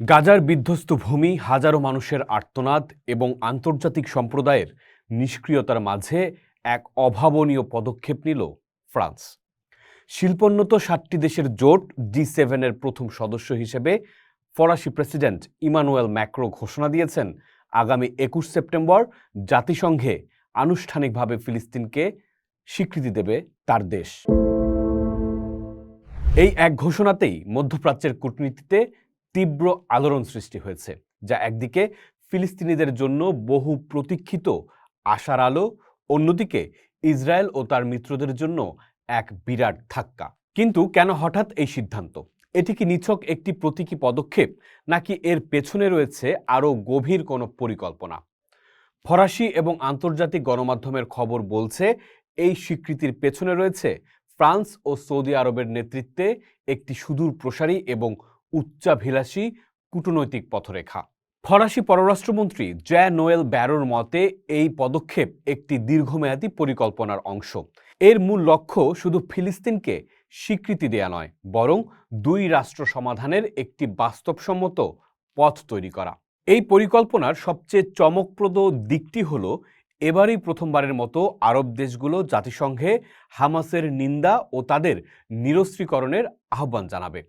গাজার বিধ্বস্ত ভূমি হাজারো মানুষের আর্তনাদ এবং আন্তর্জাতিক সম্প্রদায়ের নিষ্ক্রিয়তার মাঝে এক অভাবনীয় পদক্ষেপ নিল ফ্রান্স। শিল্পোন্নত সাতটি দেশের জোট জি সেভেনের প্রথম সদস্য হিসেবে ফরাসি প্রেসিডেন্ট ইমানুয়েল ম্যাক্রো ঘোষণা দিয়েছেন, আগামী একুশ সেপ্টেম্বর জাতিসংঘে আনুষ্ঠানিকভাবে ফিলিস্তিনকে স্বীকৃতি দেবে তার দেশ। এই এক ঘোষণাতেই মধ্যপ্রাচ্যের কূটনীতিতে তীব্র আলোড়ন সৃষ্টি হয়েছে, যা একদিকে ফিলিস্তিনিদের জন্য বহু প্রতীক্ষিত আশার আলো, অন্যদিকে ইসরায়েল ও তার মিত্রদের জন্য এক বিরাট ধাক্কা। কিন্তু কেন হঠাৎ এই সিদ্ধান্ত? এটি কি নিছক একটি প্রতীকী পদক্ষেপ, নাকি এর পেছনে রয়েছে আরও গভীর কোনো পরিকল্পনা? ফরাসি এবং আন্তর্জাতিক গণমাধ্যমের খবর বলছে, এই স্বীকৃতির পেছনে রয়েছে ফ্রান্স ও সৌদি আরবের নেতৃত্বে একটি সুদূর প্রসারী এবং উচ্চাভিলাষী কূটনৈতিক পথরেখা। ফরাসি পররাষ্ট্রমন্ত্রী জ্যা নোয়েল ব্যারোর মতে, এই পদক্ষেপ একটি দীর্ঘমেয়াদী পরিকল্পনার অংশ। এর মূল লক্ষ্য শুধু ফিলিস্তিনকে স্বীকৃতি দেয়া নয়, বরং দুই রাষ্ট্র সমাধানের একটি বাস্তবসম্মত পথ তৈরি করা। এই পরিকল্পনার সবচেয়ে চমকপ্রদ দিকটি হল, এবারই প্রথমবারের মতো আরব দেশগুলো জাতিসংঘে হামাসের নিন্দা ও তাদের নিরস্ত্রীকরণের আহ্বান জানাবে।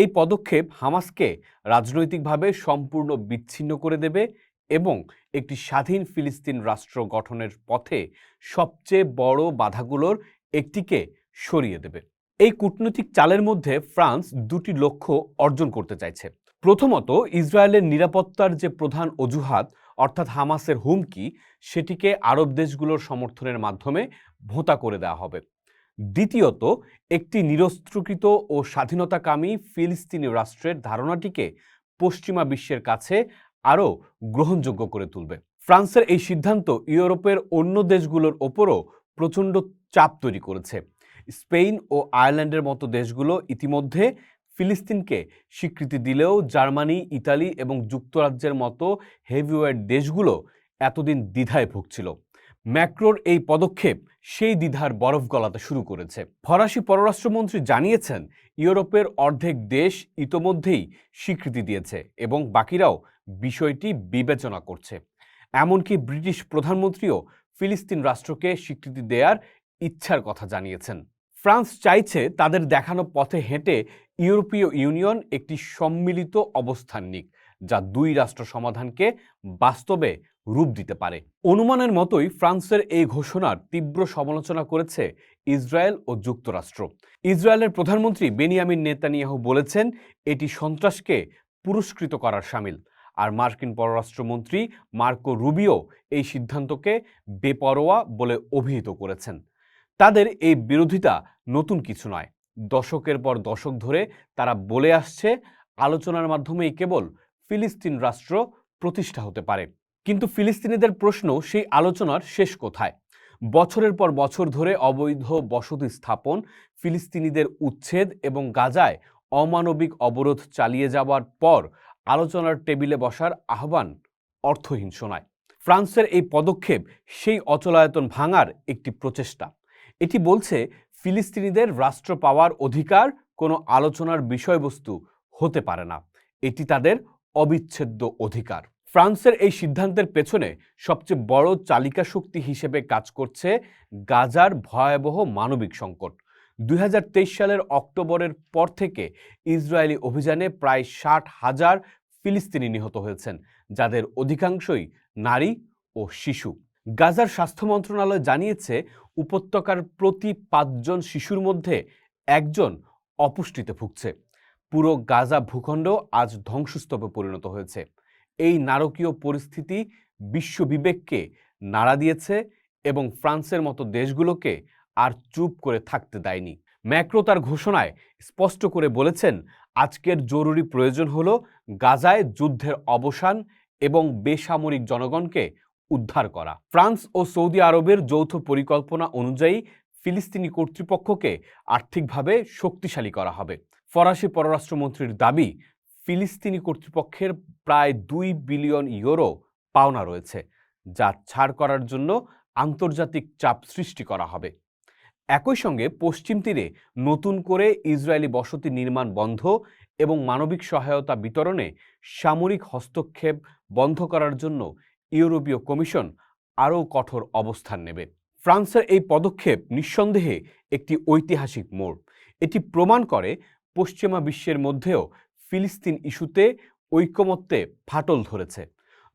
এই পদক্ষেপ হামাসকে রাজনৈতিকভাবে সম্পূর্ণ বিচ্ছিন্ন করে দেবে এবং একটি স্বাধীন ফিলিস্তিন রাষ্ট্র গঠনের পথে সবচেয়ে বড় বাধাগুলোর একটিকে সরিয়ে দেবে। এই কূটনৈতিক চালের মধ্যে ফ্রান্স দুটি লক্ষ্য অর্জন করতে চাইছে। প্রথমত, ইসরায়েলের নিরাপত্তার যে প্রধান অজুহাত, অর্থাৎ হামাসের হুমকি, সেটিকে আরব দেশগুলোর সমর্থনের মাধ্যমে ভোঁতা করে দেওয়া হবে। দ্বিতীয়ত, একটি নিরস্ত্রকৃত ও স্বাধীনতাকামী ফিলিস্তিনি রাষ্ট্রের ধারণাটিকে পশ্চিমা বিশ্বের কাছে আরও গ্রহণযোগ্য করে তুলবে। ফ্রান্সের এই সিদ্ধান্ত ইউরোপের অন্য দেশগুলোর ওপরও প্রচণ্ড চাপ তৈরি করেছে। স্পেন ও আয়ারল্যান্ডের মতো দেশগুলো ইতিমধ্যে ফিলিস্তিনকে স্বীকৃতি দিলেও জার্মানি, ইতালি এবং যুক্তরাজ্যের মতো হেভিওয়েট দেশগুলো এতদিন দ্বিধায় ভুগছিল। ম্যাক্রোর এই পদক্ষেপ সেই দ্বিধার বরফ গলাতে শুরু করেছে। ফরাসি পররাষ্ট্রমন্ত্রী জানিয়েছেন, ইউরোপের অর্ধেক দেশ ইতোমধ্যেই স্বীকৃতি দিয়েছে এবং বাকিরাও বিষয়টি বিবেচনা করছে। এমনকি ব্রিটিশ প্রধানমন্ত্রীও ফিলিস্তিন রাষ্ট্রকে স্বীকৃতি দেওয়ার ইচ্ছার কথা জানিয়েছেন। ফ্রান্স চাইছে তাদের দেখানো পথে হেঁটে ইউরোপীয় ইউনিয়ন একটি সম্মিলিত অবস্থান নিক, যা দুই রাষ্ট্র সমাধানকে বাস্তবে রূপ দিতে পারে। অনুমানের মতোই ফ্রান্সের এই ঘোষণার তীব্র সমালোচনা করেছে ইসরায়েল ও যুক্তরাষ্ট্র। ইসরায়েলের প্রধানমন্ত্রী বেনিয়ামিন নেতানিয়াহু বলেছেন, এটি সন্ত্রাসকে পুরস্কৃত করার সামিল। আর মার্কিন পররাষ্ট্রমন্ত্রী মার্কো রুবিও এই সিদ্ধান্তকে বেপরোয়া বলে অভিহিত করেছেন। তাদের এই বিরোধিতা নতুন কিছু নয়। দশকের পর দশক ধরে তারা বলে আসছে, আলোচনার মাধ্যমেই কেবল ফিলিস্তিন রাষ্ট্র প্রতিষ্ঠা হতে পারে। কিন্তু ফিলিস্তিনিদের প্রশ্ন, সেই আলোচনার শেষ কোথায়? বছরের পর বছর ধরে অবৈধ বসতি স্থাপন, ফিলিস্তিনিদের উচ্ছেদ এবং গাজায় অমানবিক অবরোধ চালিয়ে যাওয়ার পর আলোচনার টেবিলে বসার আহ্বান অর্থহীন শোনায়। ফ্রান্সের এই পদক্ষেপ সেই অচলায়তন ভাঙার একটি প্রচেষ্টা। এটি বলছে ফিলিস্তিনিদের রাষ্ট্র পাওয়ার অধিকার কোনো আলোচনার বিষয়বস্তু হতে পারে না। এটি তাদের অবিচ্ছেদ্য অধিকার। ফ্রান্সের এই সিদ্ধান্তের পেছনে সবচেয়ে বড় চালিকা শক্তি হিসেবে কাজ করছে গাজার ভয়াবহ মানবিক সংকট। দুই হাজার তেইশ সালের অক্টোবরের পর থেকে ইসরায়েলি অভিযানে প্রায় ষাট হাজার ফিলিস্তিনি নিহত হয়েছেন, যাদের অধিকাংশই নারী ও শিশু। গাজার স্বাস্থ্য মন্ত্রণালয় জানিয়েছে উপত্যকার প্রতি পাঁচজন শিশুর মধ্যে একজন অপুষ্টিতে ভুগছে। পুরো গাজা ভূখণ্ড আজ ধ্বংসস্তূপে পরিণত হয়েছে। এই নারকীয় পরিস্থিতি বিশ্ব বিবেককে নাড়া দিয়েছে এবং ফ্রান্সের মতো দেশগুলোকে আর চুপ করে থাকতে দেয়নি। ম্যাক্রো তার ঘোষণায় স্পষ্ট করে বলেছেন, আজকের জরুরি প্রয়োজন হল গাজায় যুদ্ধের অবসান এবং বেসামরিক জনগণকে উদ্ধার করা। ফ্রান্স ও সৌদি আরবের যৌথ পরিকল্পনা অনুযায়ী ফিলিস্তিনি কর্তৃপক্ষকে আর্থিকভাবে শক্তিশালী করা হবে। ফরাসি পররাষ্ট্রমন্ত্রীর দাবি, ফিলিস্তিনি কর্তৃপক্ষের প্রায় দুই বিলিয়ন ইউরো পাওনা রয়েছে, যা ছাড় করার জন্য আন্তর্জাতিক চাপ সৃষ্টি করা হবে। একই সঙ্গে পশ্চিম তীরে নতুন করে ইসরায়েলি বসতি নির্মাণ বন্ধ এবং মানবিক সহায়তা বিতরণে সামরিক হস্তক্ষেপ বন্ধ করার জন্য ইউরোপীয় কমিশন আরও কঠোর অবস্থান নেবে। ফ্রান্সের এই পদক্ষেপ নিঃসন্দেহে একটি ঐতিহাসিক মোড়। এটি প্রমাণ করে পশ্চিমা বিশ্বের মধ্যেও ফিলিস্তিন ইস্যুতে ঐকমত্যে ফাটল ধরেছে।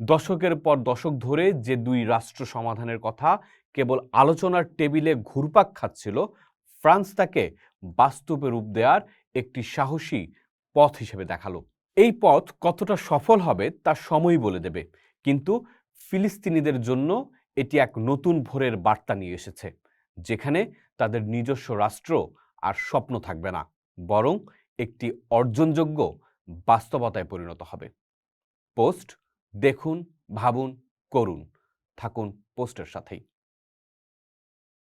দশকের পর দশক ধরে যে দুই রাষ্ট্র সমাধানের কথা কেবল আলোচনার টেবিলে ঘুরপাক খাচ্ছিল, ফ্রান্স তাকে বাস্তবে রূপ দেওয়ার একটি সাহসী পথ হিসেবে দেখাল। এই পথ কতটা সফল হবে তা সময় বলে দেবে। কিন্তু ফিলিস্তিনিদের জন্য এটি এক নতুন ভোরের বার্তা নিয়ে এসেছে, যেখানে তাদের নিজস্ব রাষ্ট্র আর স্বপ্ন থাকবে না, বরং একটি অর্জনযোগ্য বাস্তবতায় পরিণত হবে। পোস্ট, দেখুন, ভাবুন, করুন, থাকুন পোস্টের সাথেই।